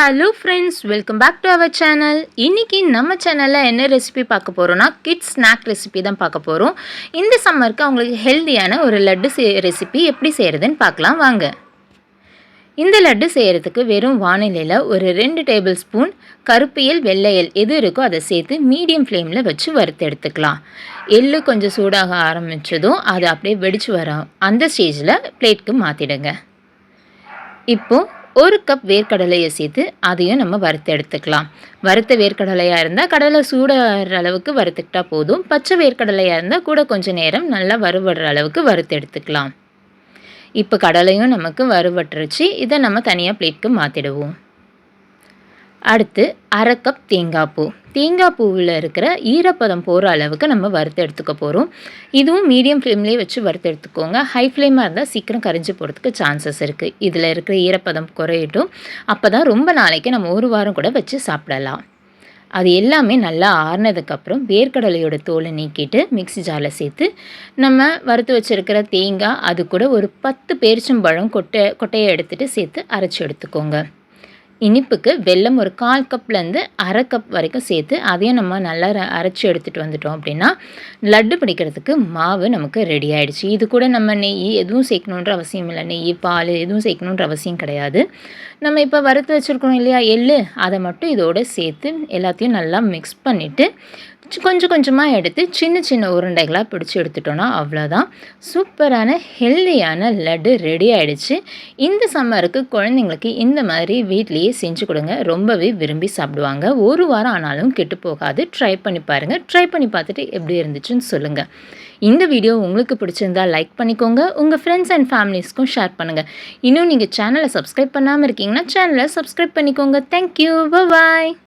Hello friends welcome back to our channel இன்றைக்கி நம்ம சேனலில் என்ன ரெசிபி பார்க்க போகிறோன்னா கிட்ஸ் ஸ்நாக் ரெசிபி தான் பார்க்க போகிறோம் இந்த சம்மருக்கு அவங்களுக்கு ஹெல்த்தியான ஒரு லட்டு சே ரெசிபி எப்படி செய்கிறதுன்னு பார்க்கலாம். வாங்க. இந்த லட்டு செய்கிறதுக்கு வெறும் வானிலையில் ஒரு ரெண்டு டேபிள் ஸ்பூன் கருப்பியல் வெள்ளையல் எது இருக்கோ அதை சேர்த்து மீடியம் ஃப்ளேமில் வச்சு வறுத்து எடுத்துக்கலாம். எள்ளு கொஞ்சம் சூடாக ஆரம்பித்ததும் அது அப்படியே வெடிச்சு வரும் அந்த ஸ்டேஜில் பிளேட்க்கு மாற்றிடுங்க இப்போது ஒரு கப் வேர்க்கடலையை சேர்த்து அதையும் நம்ம வறுத்து எடுத்துக்கலாம். வறுத்த வேர்க்கடலையாக இருந்தால் கடலை சூடாகிற அளவுக்கு வறுத்துக்கிட்டால் போதும். பச்சை வேர்க்கடலையாக இருந்தால் கூட கொஞ்சம் நேரம் நல்லா வறுபடுற அளவுக்கு வறுத்து எடுத்துக்கலாம். இப்போ கடலையும் நமக்கு வறுபட்டுருச்சு. இதை நம்ம தனியாக பிளேட்க்கு மாற்றிடுவோம் அடுத்து அரை கப் தேங்காய் பூ தேங்காய் பூவில் இருக்கிற ஈரப்பதம் போகிற அளவுக்கு நம்ம வறுத்து எடுத்துக்க போகிறோம் இதுவும் மீடியம் ஃப்ளேம்லேயே வச்சு வறுத்து எடுத்துக்கோங்க. ஹை ஃப்ளேமாக இருந்தால் சீக்கிரம் கரைஞ்சி போகிறதுக்கு சான்சஸ் இருக்குது இதில் இருக்கிற ஈரப்பதம் குறையட்டும். அப்போ தான் ரொம்ப நாளைக்கு நம்ம ஒரு வாரம் கூட வச்சு சாப்பிடலாம். அது எல்லாமே நல்லா ஆறுனதுக்கப்புறம் வேர்க்கடலையோட தோலை நீக்கிட்டு மிக்சி ஜாரில் சேர்த்து நம்ம வறுத்து வச்சுருக்கிற தேங்காய் அது கூட ஒரு பத்து பேரிச்சம்பழம் கொட்டை கொட்டையை எடுத்துகிட்டு சேர்த்து அரைச்சி எடுத்துக்கோங்க. இனிப்புக்கு வெல்லம் ஒரு கால் கப்லேருந்து அரை கப் வரைக்கும் சேர்த்து அதையும் நம்ம நல்லா அரைச்சி எடுத்துகிட்டு வந்துட்டோம் அப்படின்னா லட்டு பிடிக்கிறதுக்கு மாவு நமக்கு ரெடி ஆகிடுச்சு இது கூட நம்ம நெய் எதுவும் சேர்க்கணுன்ற அவசியம் இல்லை. நெய் பால் எதுவும் சேர்க்கணுன்ற அவசியம் கிடையாது. நம்ம இப்போ வறுத்து வச்சுருக்கோம் இல்லையா? எள்ளு. அதை மட்டும் இதோடு சேர்த்து எல்லாத்தையும் நல்லா மிக்ஸ் பண்ணிவிட்டு கொஞ்சம் கொஞ்சமாக எடுத்து சின்ன சின்ன உருண்டைகளாக பிடிச்சி எடுத்துட்டோன்னா அவ்வளோதான் சூப்பரான ஹெல்தியான லட்டு ரெடி ஆகிடுச்சு இந்த சம்மருக்கு குழந்தைங்களுக்கு இந்த மாதிரி வீட்லேயே செஞ்சு கொடுங்க. ரொம்பவே விரும்பி சாப்பிடுவாங்க. ஒரு வாரம் ஆனாலும் கெட்டு போகாது. ட்ரை பண்ணி பாருங்கள் ட்ரை பண்ணி பார்த்துட்டு எப்படி இருந்துச்சுன்னு சொல்லுங்கள் இந்த வீடியோ உங்களுக்கு பிடிச்சிருந்தா லைக் பண்ணிக்கோங்க. உங்கள் ஃப்ரெண்ட்ஸ் அண்ட் ஃபேமிலிஸ்க்கும் ஷேர் பண்ணுங்கள் இன்னும் நீங்கள் சேனலை சப்ஸ்கிரைப் பண்ணாமல் இருக்கீங்கன்னா சேனலை சப்ஸ்கிரைப் பண்ணிக்கோங்க. Thank you bye